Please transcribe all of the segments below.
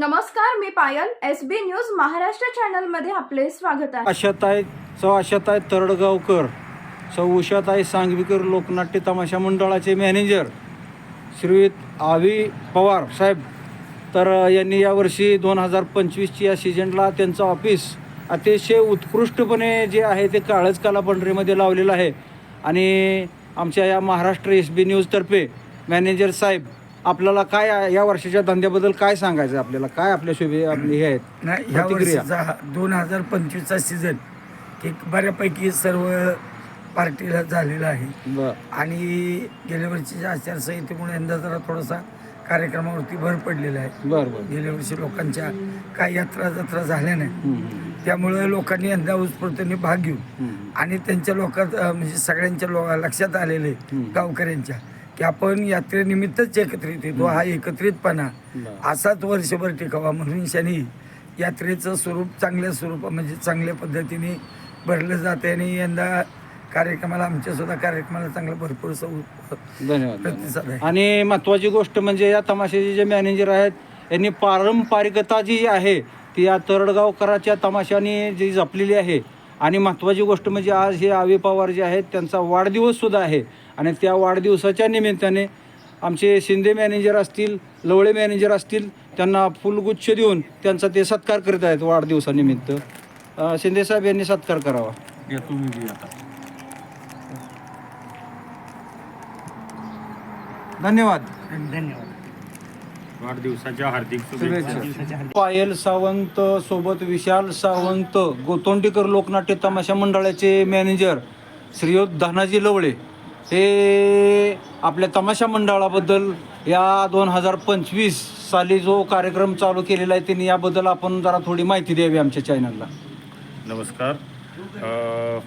नमस्कार मी Payal S B news Maharashtra चॅनलमध्ये आपले स्वागत आहे. आशाताई सौ आशाताई तरडगावकर सौ उषाताई सांगवीकर लोकनाट्य तमाशा मंडळाचे मॅनेजर श्रीयुत आवी पवार साहेब. तर यांनी यावर्षी दोन हजार पंचवीसची या सीजनला त्यांचं ऑफिस अतिशय उत्कृष्टपणे जे आहे ते काळच काला पंढरीमध्ये लावलेलं आहे. आणि आमच्या या महाराष्ट्र एस बी न्यूजतर्फे मॅनेजर साहेब आपल्याला काय या वर्षाच्या धंद्याबद्दल काय सांगायचं आहे आपल्याला? काय आपल्या शुभे आपले हे आहेत? नाही ह्या प्रतिक्रिया. वर्षीचा दोन हजार पंचवीसचा सीझन एक बऱ्यापैकी सर्व पार्टीला झालेला आहे. बर. आणि गेल्या वर्षीच्या आचारसंहितेमुळे यंदा जरा थोडासा कार्यक्रमावरती भर पडलेला आहे. बर बर. गेल्या वर्षी लोकांच्या काय यात्रा जत्रा झाल्या नाही. हम्म, त्यामुळे लोकांनी यंदा उत्स्फूर्तीने भाग घेऊन हम्म. आणि त्यांच्या लोकात अं, म्हणजे सगळ्यांच्या लो लक्षात आलेले. गावकऱ्यांच्या की आपण यात्रेनिमित्तच एकत्रित येतो. हा एकत्रितपणा. असाच वर्षभर टिकावा म्हणून शनी यात्रेचं स्वरूप चांगल्या स्वरूप म्हणजे चांगल्या पद्धतीने भरलं जाते आणि यंदा कार्यक्रमाला आमच्या सुद्धा कार्यक्रमाला चांगला भरपूर प्रतिसाद आहे. आणि महत्वाची गोष्ट म्हणजे या तमाशाचे जे मॅनेजर आहेत यांनी पारंपरिकता जी आहे ती या तरडगावकराच्या तमाशाने जी जपलेली आहे आणि महत्त्वाची गोष्ट म्हणजे आज हे आवे पवार जे आहेत त्यांचा वाढदिवससुद्धा आहे. आणि त्या वाढदिवसाच्या निमित्ताने आमचे शिंदे मॅनेजर असतील लवळे मॅनेजर असतील त्यांना फुलगुच्छ देऊन त्यांचा ते सत्कार करीत आहेत वाढदिवसानिमित्त. अं, शिंदे साहेब यांनी सत्कार करावा. धन्यवाद. धन्यवाद. वाढदिवसाच्या हार्दिक शुभेच्छा. पायल सावंत सोबत विशाल सावंत गोतोंडीकर लोकनाट्य तमाशा मंडळाचे मॅनेजर श्रीयुत धनाजी लवळे. हे आपल्या तमाशा मंडळाबद्दल या दोन हजार पंचवीस साली जो कार्यक्रम चालू केलेला आहे त्यांनी याबद्दल आपण जरा थोडी माहिती द्यावी आमच्या चॅनलला नमस्कार. अ,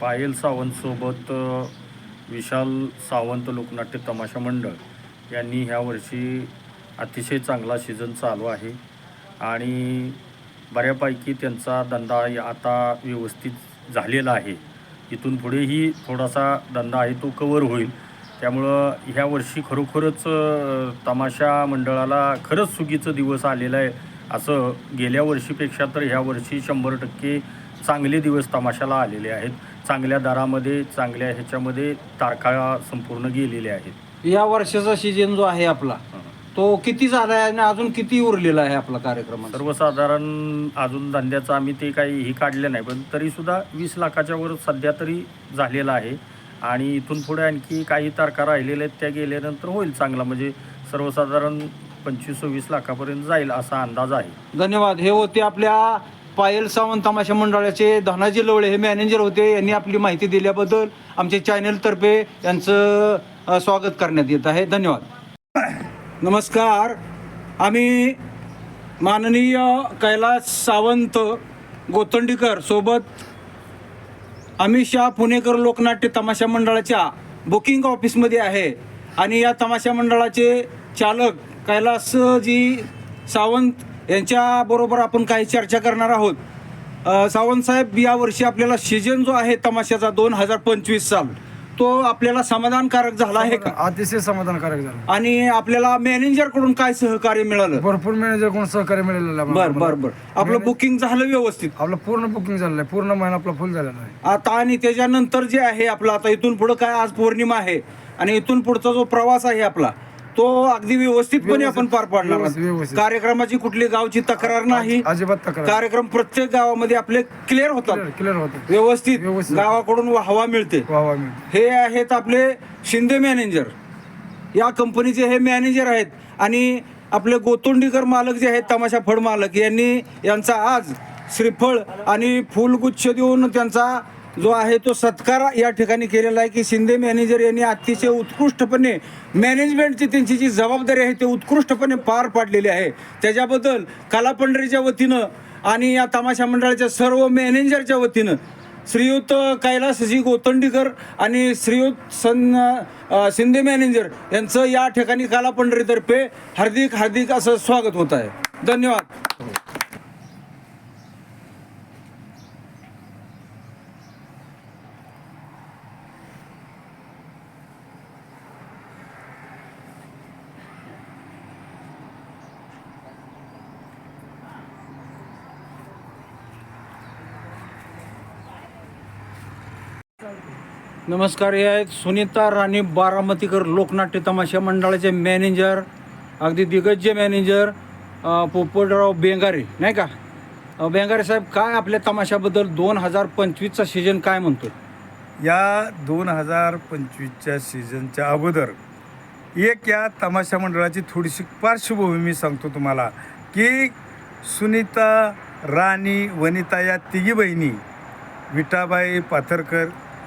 पायल सावंतसोबत अ, विशाल सावंत लोकनाट्य तमाशा मंडळ यांनी ह्या वर्षी अतिशय चांगला सीझन चालू आहे. आणि बऱ्यापैकी त्यांचा धंदा आता व्यवस्थित झालेला आहे. इथून पुढेही थोडासा धंदा आहे तो कवर होईल. त्यामुळं ह्या वर्षी खरोखरच तमाशा मंडळाला खरंच सुगीचं दिवस आलेलं आहे. असं गेल्या वर्षीपेक्षा तर ह्या वर्षी शंभर टक्के चांगले दिवस तमाशाला आलेले आहेत. चांगल्या दरामध्ये चांगल्या ह्याच्यामध्ये तारखा संपूर्ण गेलेल्या आहेत. या वर्षाचा सीजन जो आहे आपला तो किती झाला आहे आणि अजून किती उरलेला आहे आपला कार्यक्रम? सर्वसाधारण अजून धंद्याचं आम्ही ते काही ही काढले नाही पण तरीसुद्धा वीस लाखाच्या वर सध्या तरी झालेला आहे. आणि इथून पुढे आणखी काही तारखा राहिलेल्या आहेत त्या गेल्यानंतर होईल चांगला. म्हणजे सर्वसाधारण पंचवीस सव्वीस लाखापर्यंत जाईल असा अंदाज आहे. धन्यवाद. हे होते आपल्या पायल सावंत तमाशा मंडळाचे धनाजी लवळे. हे मॅनेजर होते यांनी आपली माहिती दिल्याबद्दल आमच्या चॅनलतर्फे यांचं स्वागत करण्यात येत आहे. धन्यवाद. नमस्कार. आम्ही माननीय कैलास सावंत गोतंडीकर सोबत अमित शाह पुणेकर लोकनाट्य तमाशा मंडळाच्या बुकिंग ऑफिसमध्ये आहे. आणि या तमाशा मंडळाचे चालक कैलासजी सावंत यांच्याबरोबर आपण काही चर्चा करणार आहोत. सावंत साहेब यावर्षी आपल्याला सीजन जो आहे तमाशाचा दोन हजार पंचवीस साल. तो आपल्याला समाधानकारक झाला आहे का? अतिशय समाधानकारक झालं. आणि आपल्याला मॅनेजरकडून काय सहकार्य मिळालं? भरपूर मॅनेजर कोण सहकार्य मिळालेलं आहे बर. बर बर. आपलं बुकिंग झालं व्यवस्थित? आपलं पूर्ण बुकिंग झालेलं आहे. पूर्ण महिना आपला फुल झालेला आहे. आता आणि त्याच्यानंतर जे आहे आपला आता इथून पुढं काय आज पौर्णिमा आहे आणि इथून पुढचा जो प्रवास आहे आपला तो अगदी व्यवस्थितपणे आपण पार पाडणार व्यवस्थित- आहोत. व्यवस्थित. कार्यक्रमाची कुठली गावची तक्रार नाही. अजिबात तक्रार कार्यक्रम प्रत्येक गावामध्ये आपले क्लिअर होतात. क्लिअर होतं व्यवस्थित. व्यवस्थित. गावाकडून हवा मिळते. वा वा मी हे आहेत आपले शिंदे मॅनेजर या कंपनीचे हे मॅनेजर आहेत. आणि आपले गोतोंडीकर मालक जे आहेत तमाशा फळ मालक यांनी यांचा आज श्रीफळ आणि फुलगुच्छ देऊन त्यांचा जो आहे तो सत्कार या ठिकाणी केलेला आहे की शिंदे मॅनेजर यांनी अतिशय उत्कृष्टपणे मॅनेजमेंटची त्यांची जी जबाबदारी आहे ते उत्कृष्टपणे पार पाडलेली आहे. त्याच्याबद्दल कलापंढरीच्या वतीनं आणि या तमाशा मंडळाच्या सर्व मॅनेजरच्या वतीनं श्रीयुत कैलासजी गोतंडीकर आणि श्रीयुत सन शिंदे मॅनेजर यांचं या ठिकाणी कलापंढरीतर्फे हार्दिक हार्दिक असं स्वागत होत आहे. धन्यवाद. नमस्कार हे आहेत सुनीता राणी बारामतीकर लोकनाट्य तमाशा मंडळाचे मॅनेजर अगदी दिग्गज मॅनेजर पोपटराव बेंगारे नाही का? बेंगारे साहेब काय आपल्या तमाशाबद्दल दोन हजार पंचवीसचा सीजन काय म्हणतो या दोन हजार पंचवीसच्या सीझनच्या अगोदर एक या तमाशा मंडळाची थोडीशी पार्श्वभूमी मी सांगतो तुम्हाला की सुनीता राणी वनिता या तिघी बहिणी विटाबाई पाथरकर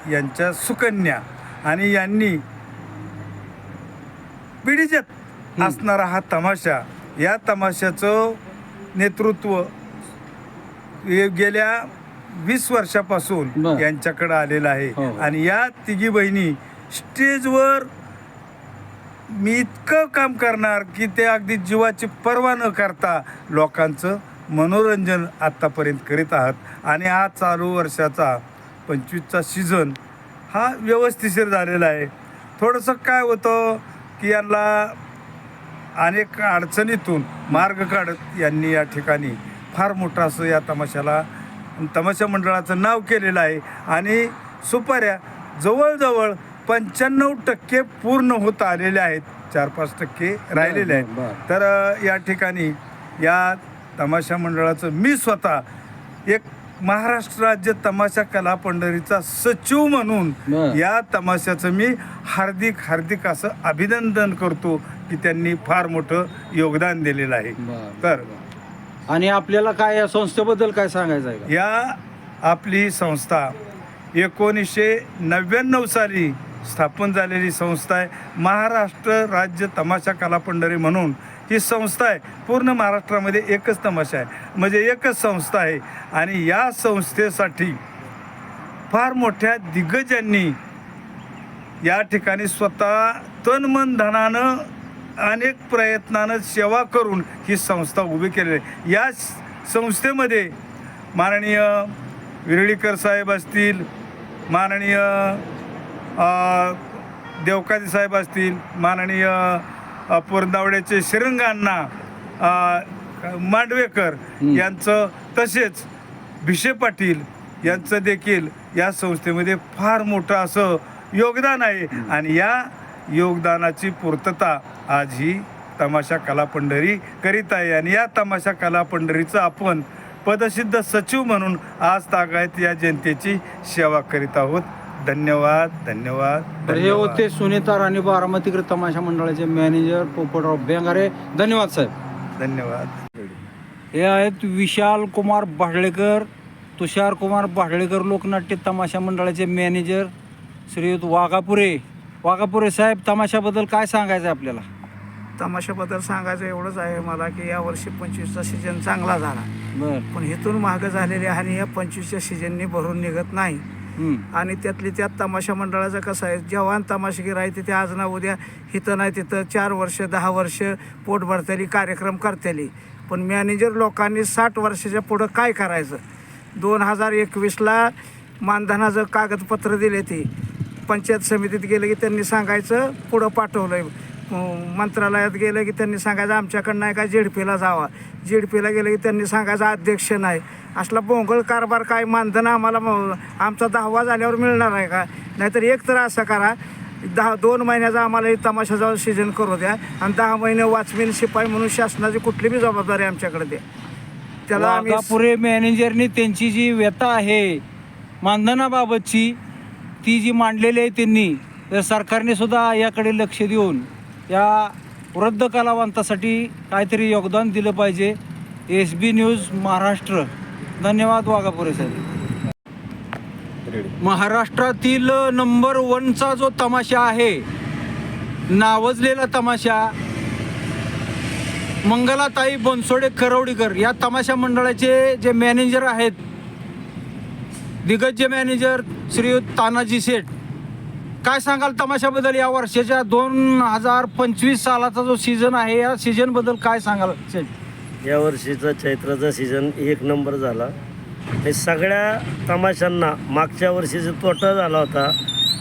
यांच्या सुकन्या आणि यांनी पिढीच्यात असणारा हा तमाशा या तमाशाचं नेतृत्व हे गेल्या वीस वर्षापासून. यांच्याकडे आलेलं आहे हो. आणि या तिघी बहिणी स्टेजवर मी इतकं काम करणार की ते अगदी जीवाची पर्वा न करता लोकांचं मनोरंजन आत्तापर्यंत करीत आहात आणि हा चालू वर्षाचा पंचवीसचा सीझन हा व्यवस्थिशीर झालेला आहे. थोडंसं काय होतं की यांना अनेक अडचणीतून मार्ग काढत यांनी या ठिकाणी फार मोठं असं या तमाशाला तमाशा मंडळाचं नाव केलेलं आहे. आणि सुपाऱ्या जवळजवळ पंच्याण्णव टक्के पूर्ण होत आलेले आहेत. चार पाच टक्के राहिलेले आहेत. तर या ठिकाणी या तमाशा मंडळाचं मी स्वतः एक महाराष्ट्र राज्य तमाशा कला पंढरीचा सचिव म्हणून बरं. या तमाशाचं मी हार्दिक हार्दिक असं अभिनंदन करतो की त्यांनी फार मोठं योगदान दिलेलं आहे बरं, तर आणि आपल्याला काय या संस्थेबद्दल काय सांगायचं आहे का? या आपली संस्था एकोणीसशे नव्याण्णव साली स्थापन झालेली संस्था आहे महाराष्ट्र राज्य तमाशा कला पंढरी म्हणून ही संस्था आहे. पूर्ण महाराष्ट्रामध्ये एकच तमाशा आहे. म्हणजे एकच संस्था आहे. आणि या संस्थेसाठी फार मोठ्या दिग्गजांनी या ठिकाणी स्वतः तन मन धनानं अनेक प्रयत्नानं सेवा करून ही संस्था उभी केलेली आहे. या संस्थेमध्ये माननीय विरळीकर साहेब असतील माननीय देवकाजी साहेब असतील माननीय पुरंदावड्याचे श्रीरंगांना अ, मांडवेकर यांचं तसेच भिशे पाटील यांचं देखील या संस्थेमध्ये फार मोठं असं योगदान आहे. आणि या योगदानाची पूर्तता आज ही तमाशा कला पंढरी करीत आहे. आणि या तमाशा कला पंढरीचं आपण पदसिद्ध सचिव म्हणून आज तागायत या जनतेची सेवा करीत आहोत. धन्यवाद धन्यवाद तर हे धन्यवाद. होते सुनीता राणी बारामतीकर तमाशा मंडळाचे मॅनेजर पोपटराव बेंगारे. धन्यवाद साहेब. धन्यवाद. हे आहेत विशाल कुमार भाडळेकर तुषार कुमार भाडळेकर लोकनाट्य तमाशा मंडळाचे मॅनेजर श्रीयुत वाघापुरे. वाघापुरे साहेब तमाशाबद्दल काय सांगायचं आहे आपल्याला? तमाशाबद्दल सांगायचं एवढंच आहे मला की यावर्षी पंचवीसचा सीजन चांगला झाला. बर. पण इथून मागं झालेले आणि या पंचवीसच्या सीजननी भरून निघत नाही. आणि त्यातली त्यात तमाशा मंडळाचं कसं आहे? जवान तमाशगीर आहे तिथे आज ना उद्या इथं नाही तिथं चार वर्ष दहा वर्ष पोट भरतेली कार्यक्रम करतेली. पण मॅनेजर लोकांनी साठ वर्षाच्या पुढं काय करायचं? दोन हजार एकवीसला मानधनाचं कागदपत्र दिले ते पंचायत समितीत गेलं की त्यांनी सांगायचं पुढं पाठवलं आहे मंत्रालयात गेलं की त्यांनी सांगायचं आमच्याकडं नाही का जेडपीला जावा. जेडपीला गेलं की त्यांनी सांगायचं अध्यक्ष नाही. असला बोंगळ कारभार काय मानधन आम्हाला आमचा दहावा झाल्यावर मिळणार आहे का? नाहीतर एक तर असं करा दहा दोन महिन्याचा आम्हाला तमाशाचा सीजन करू द्या. आणि दहा महिने वाचमीन शिपाई म्हणून शासनाची कुठली बी जबाबदारी आमच्याकडे द्या. त्याला आम्ही पुरे मॅनेजरनी त्यांची जी व्यथा आहे मानधनाबाबतची ती जी मांडलेली आहे त्यांनी तर सरकारने सुद्धा याकडे लक्ष देऊन या वृद्ध कलावंतासाठी काहीतरी योगदान दिलं पाहिजे. S B news Maharashtra. धन्यवाद वाघापुरे साहेब. महाराष्ट्रातील नंबर वनचा जो तमाशा आहे नावजलेला तमाशा मंगलाताई बनसोडे करवडीकर या तमाशा मंडळाचे जे मॅनेजर आहेत दिग्गज मॅनेजर श्रीयुत तानाजी शेठ काय सांगाल तमाशाबद्दल या वर्षाच्या दोन हजार पंचवीस सालाचा जो सीझन आहे या सीझनबद्दल काय सांगाल शेठ या वर्षीचा चैत्राचा सीझन एक नंबर झाला. हे सगळ्या तमाशांना मागच्या वर्षीचा तोटा झाला होता.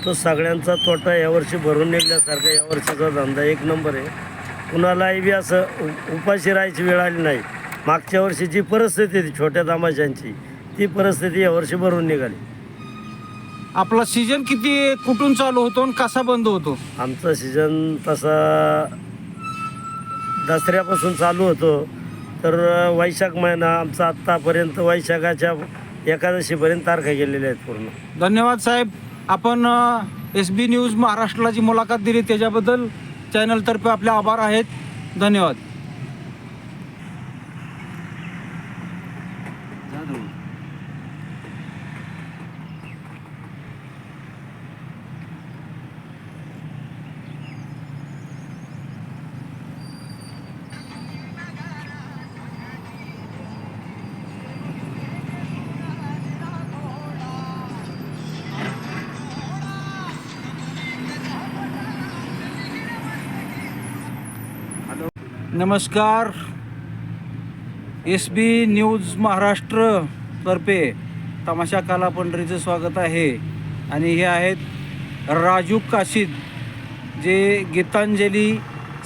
तो सगळ्यांचा तोटा यावर्षी भरून निघण्यासारखा या वर्षीचा धंदा एक नंबर आहे. कुणालाही बी असं उपाशी राहायची वेळ आली नाही. मागच्या वर्षी जी परिस्थिती होती छोट्या तमाशांची. ती परिस्थिती यावर्षी भरून निघाली. आपला सीजन किती कुठून चालू होतो आणि कसा बंद होतो? आमचा सीझन तसा दसऱ्यापासून चालू होतो. तर वैशाख महिना आमचा आत्तापर्यंत वैशाखाच्या एकादशीपर्यंत तारखा गेलेल्या आहेत पूर्ण. धन्यवाद साहेब. आपण एस बी न्यूज महाराष्ट्राची मुलाखत दिली. त्याच्याबद्दल चॅनलतर्फे आपले आभार आहेत. धन्यवाद. नमस्कार. एस बी न्यूज महाराष्ट्र तर्फे तमाशा काला पंढरीचं स्वागत आहे. आणि हे आहेत राजू काशीद जे गीतांजली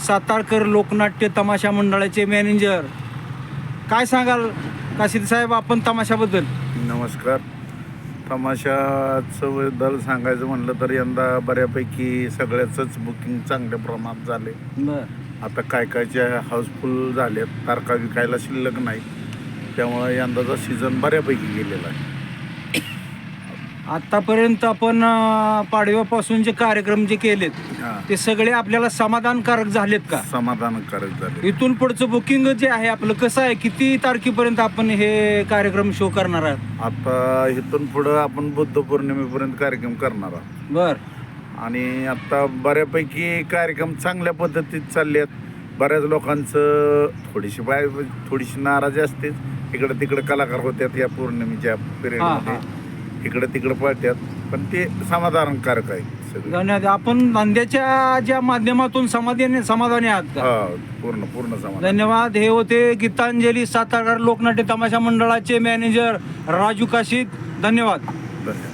सातारकर लोकनाट्य तमाशा मंडळाचे मॅनेजर. काय सांगाल काशीद साहेब आपण तमाशाबद्दल? नमस्कार. तमाशाचं बद्दल सांगायचं म्हणलं तर यंदा बऱ्यापैकी सगळ्याचंच बुकिंग चांगल्या प्रमाणात झाले बरं. आता काय कायच्या हाऊसफुल झाल्यात तारखा विकायला शिल्लक नाही. त्यामुळं यंदाचा सीझन बऱ्यापैकी गेलेला आहे. आतापर्यंत आपण अं, पाडव्यापासून जे कार्यक्रम जे केलेत हां. ते सगळे आपल्याला समाधानकारक झालेत का? समाधानकारक झाले इथून पुढचं बुकिंग जे आहे आपलं कसं आहे? किती तारखेपर्यंत आपण हे कार्यक्रम शो करणार आहात? आता इथून पुढं आपण बुद्ध पौर्णिमेपर्यंत कार्यक्रम करणार आहोत. बर. आणि आता बऱ्यापैकी कार्यक्रम चांगल्या पद्धतीत चालले आहेत बऱ्याच लोकांचं थोडीशी बाय थोडीशी नाराजी असतेच. इकडं तिकडं कलाकार होत्यात या पौर्णिमेच्या पिरियडमध्ये इकडं तिकडं पळतात पण ते समाधानकारक आहे धन्यवाद. आपण धंद्याच्या ज्या माध्यमातून समाधानी समाधानी आहात पूर्ण पूर्ण समाधान. धन्यवाद. हे होते गीतांजली सातारकर लोकनाट्य तमाशा मंडळाचे मॅनेजर राजू काशीद. धन्यवाद. धन्यवाद.